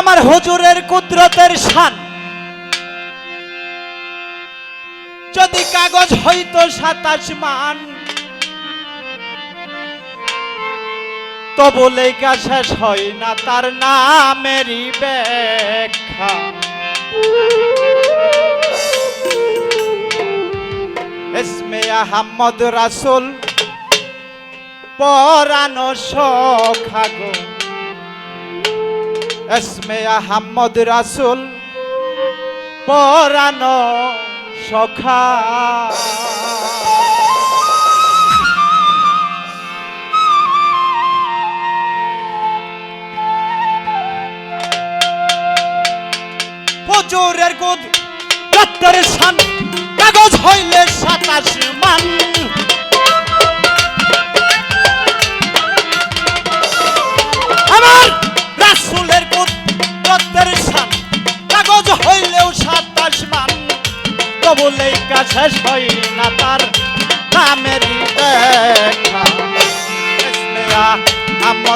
আমার হুজুরের কুদরতের শান। যদি কাগজ হইতো সাতাশ মান, তবু লেখা শেষ হয় না, তার নামেরই ব্যাখ্যা। আহমদ রাসুল, পরানো সখাগো এসমে আহমদ রাসুল পরানো সখা। হুজুরের গুদ দত্তরের শান কাগজ হইলে সাতাশ মান।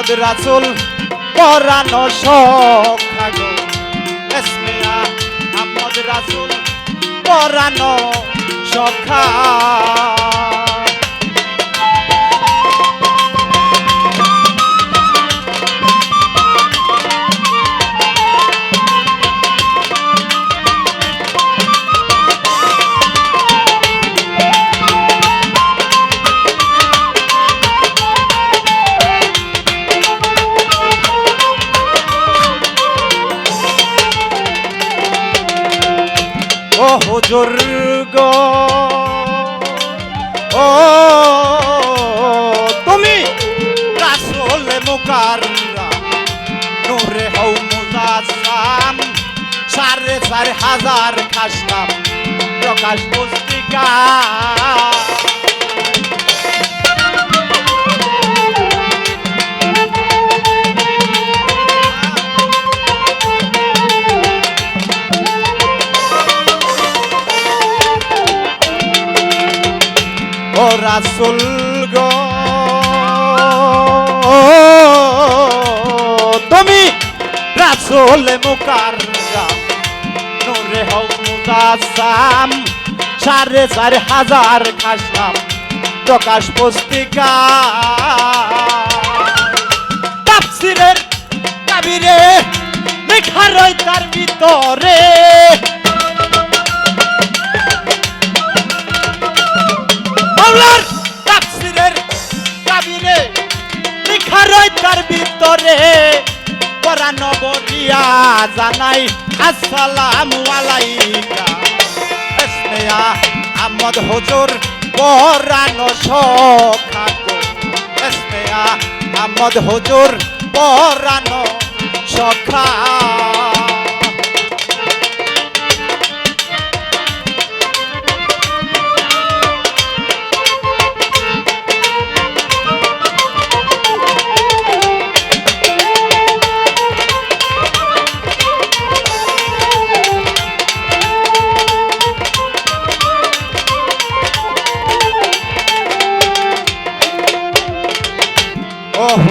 আহমদ রাসুল পরানো সখাগো এসমিয়া আহমদ রাসুল পরানো সখা ও ও তুমি রাসূল মুকাররম। নূরে হও মুজাসসাম সাড়ে চার হাজার খাসলাম প্রকাশ পুস্তিকা। রাসুল গো। তুমি রাসুল মুকার নূরে হও মুজাসসাম সাড়ে চার হাজার খাসলাম। প্রকাশ পুস্তিকা। তাফসিরের কাবিরে, লেখা রয় তার ভিতরে। জানাই আসসালাম আলাইকা। এসমিয়া আহমদ হুজুর কোরআন সখাগো এসমিয়া আহমদ হুজুর কোরআন সখা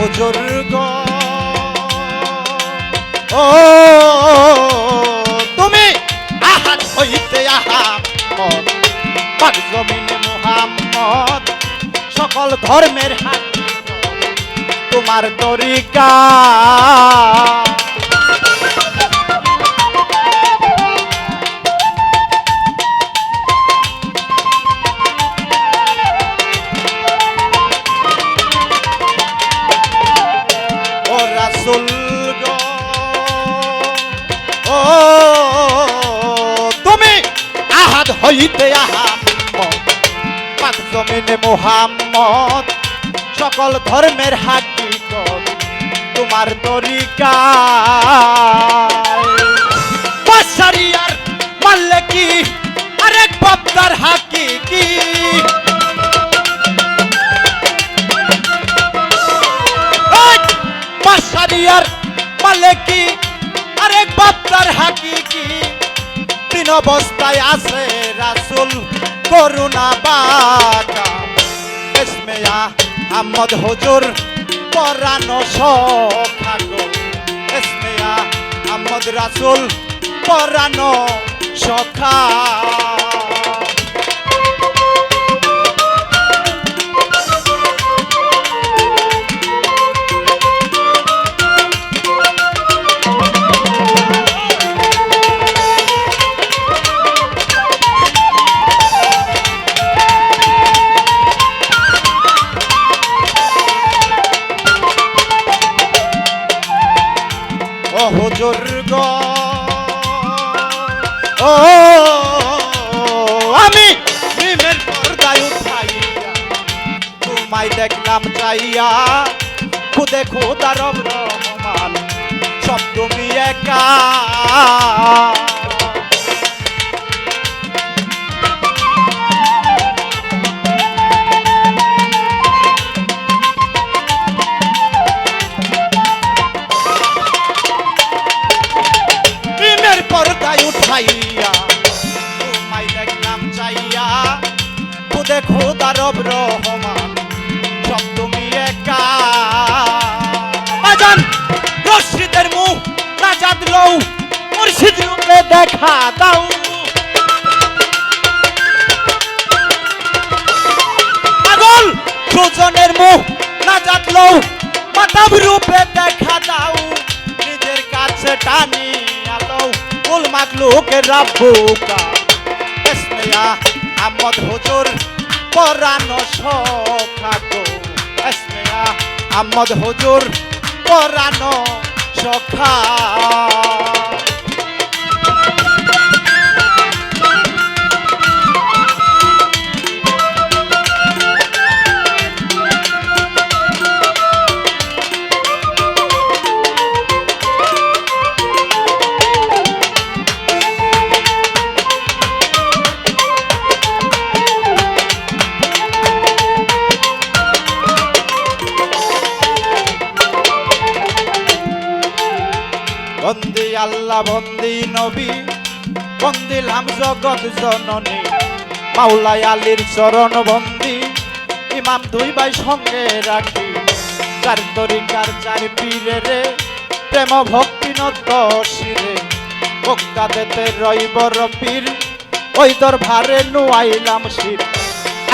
ও ও তুমি আহাত হইতে আহামত পাক জমিনে মুহাম্মদ সকল ধর্মের হাত। তোমার তরিকা আহাদ হইতে আহাম্মদ জমিনে সকল ধর্মের হাকিকত তোমার তরিকা বাসারিয়ার মারলে কি আরেক বাপদার হাকিকি। বাসারিয়ার মালেকি আরেক বাপ্তার হাকিকি। তিন অবস্থায় আছে রাসুল করুণা বাকা এসমেয়া আহমদ হুজুর পরানো সখা গো। এসমেয়া আহমদ রাসুল পরানো সখা। একা। পর্দায় উঠাইয়া তোমায় দেখলাম চাইয়া খুদে খোদা রব মুর্শিদ দেখা দাও। পাগল সুজনের মুখ না জাদলৌ মাতাব রূপে দেখা দাও। নিজের কাছে টানি আলো কুল মাগলুকে রাব্বুকা এসমিয়া আহমদ হুজুর পরানো সখাগো। এসমিয়া আহমদ হুজুর পরানো সখা। বন্দি আল্লাহ, বন্দি নবী বন্দিলাম জগৎ জননী। মাওলাই আলীর চরণ বন্দি, ইমাম দুই ভাই সঙ্গে রাখি। চার তরিকার চার পীরে রে, প্রেম ভক্তি নত শিরে। ভক্তা দেতে রইবর পীর ওই দরবারে নুয়াইলাম শির।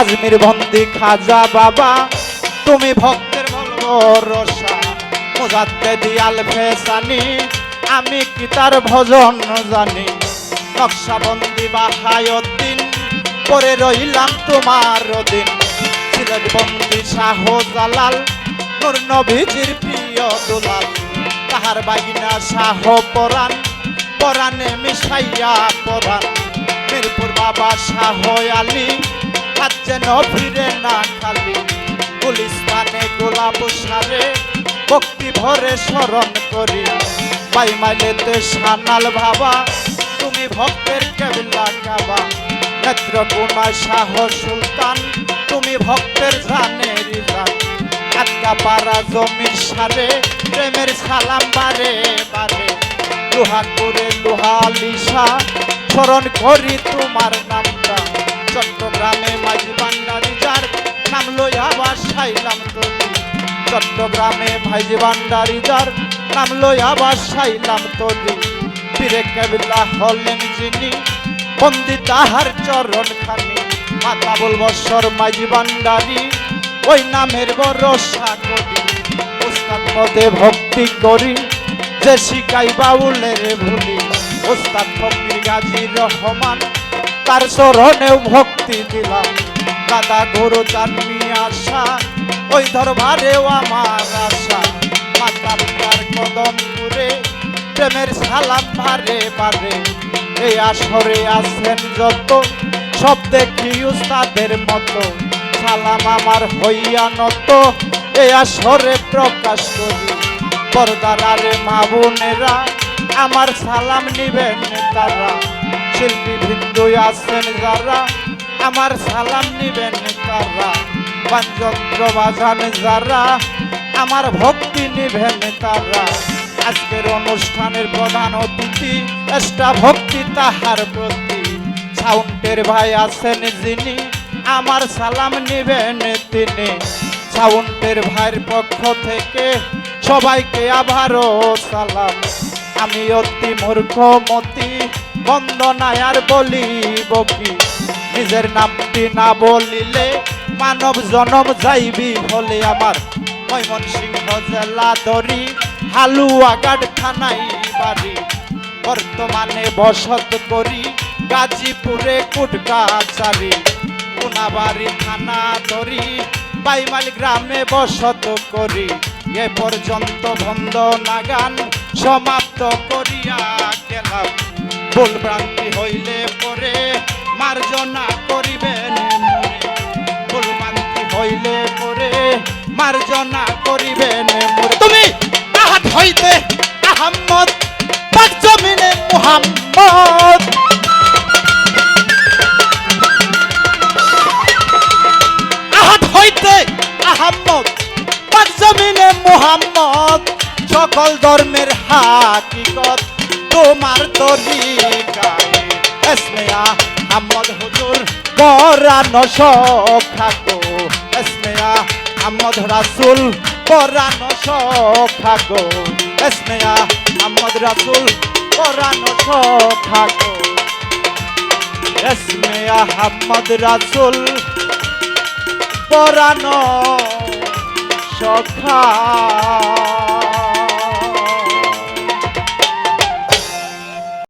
আজমির বন্দি খাজা বাবা, তুমি ভক্তের বলব রসা। মোজাদ্দে দিয়াল ফেসানি আমি কি তার ভজন জানি? নকশাবন্দি বাহায়দ্দিন পরে রইলাম তোমার দিন। সিলেট বন্দি শাহ জালাল নূর নবীজির প্রিয় দুলাল। তাহার বাগিনা শাহ পরাণ, পরাণে মিশাইয়া পরাণ মিরপুর বাবা শাহ আলী, হাত যেন ফিরে না খালি। গুলিস্তানে গোলাপ সারে, ভক্তি ভরে স্মরণ করি। বাই মাইলেতে সানাল ভাবা, তুমি ভক্তের কেবলা কাবা নেত্রকোনা শাহ সুলতান, তুমি ভক্তের জানের জান আটকা পাড়া জমির সারে, প্রেমের সালাম বারে বারে। লোহা করে লোহা লিসা, স্মরণ করি তোমার নামটা। চট্টগ্রামে মাঝি বান্ডারি যার নাম লইয়া বাসাইলাম তুমি চট্টগ্রামে ভাইজি ভান্ডারি যার নাম লইয়া বাসাইলাম তরি ফিরে কেবলা হলেন যিনি, বন্দি তাহার চরণ খানি মাতা বলব মাঝি ভান্ডারি ওই নামের ভরসা করি উস্তাদ পদে ভক্তি করি, যে শিকাই বাউলের ভুলি। ওস্তাদ ফকির গাজী রহমান, তার চরণেও ভক্তি দিলাম। দাদা গুরু চাননি আশা, ওই দরবারেও আমার আশা। মাতা কদম প্রেমের সালাম বারে বারে। এই আসরে আছেন যত, সব দেখি মতো। সালাম আমার হইয়া নত, এই আসরে প্রকাশ করি। পর্দারারে মা বোনেরা, আমার সালাম নিবেন তারা। শিল্পী বিন্দু আছেন যারা, আমার সালাম নিবেন তারা। পাঞ্চন্দ্র বাজান যারা আমার ভক্তি নিবেন তারা। আজকের অনুষ্ঠানের প্রধান অতিথি এষ্টা ভক্তি তাহার প্রতি। সাউন্টের ভাই আছেন যিনি, আমার সালাম নিবেন তিনি। সাউন্টের ভাইয়ের পক্ষ থেকে সবাইকে আবারও সালাম। আমি অতি মূর্খ, মতি বন্দনায় আর বলিব কি? নিজের নামটি না বলিলে মানব জনম যাইবি হলে আমার ময়মন সিংহ জেলা দরি হালুয়াঘাট থানাই বাড়ি। বর্তমানে বসত করি, গাজীপুরে কুটকাচারি কোনাবাড়ি থানা ধরি, বাইমাল গ্রামে বসত করি। এ পর্যন্ত বন্ধ নাগান সমাপ্ত করিয়া গেলাম। ভুল ভ্রান্তি হইলে পরে মার্জনা করিবেন মার্জনা করিবেন। তুমি আহাত হইতে আহম্মদ পাক জমিনে মুহাম্মদ। আহাত হইতে আহম্মদ পাক জমিনে মুহাম্মদ। সকল ধর্মের হাকিকত তোমার তরিকায়। এসমেয়া আহমদ হুজুর সখাকো এসমেয়া আহমদ রাসুল পরানো সখাগো এসমেয়া আহমদ রাসুল পরানো সখাগো এসমেয়া আহমদ রাসুল পরানো সখা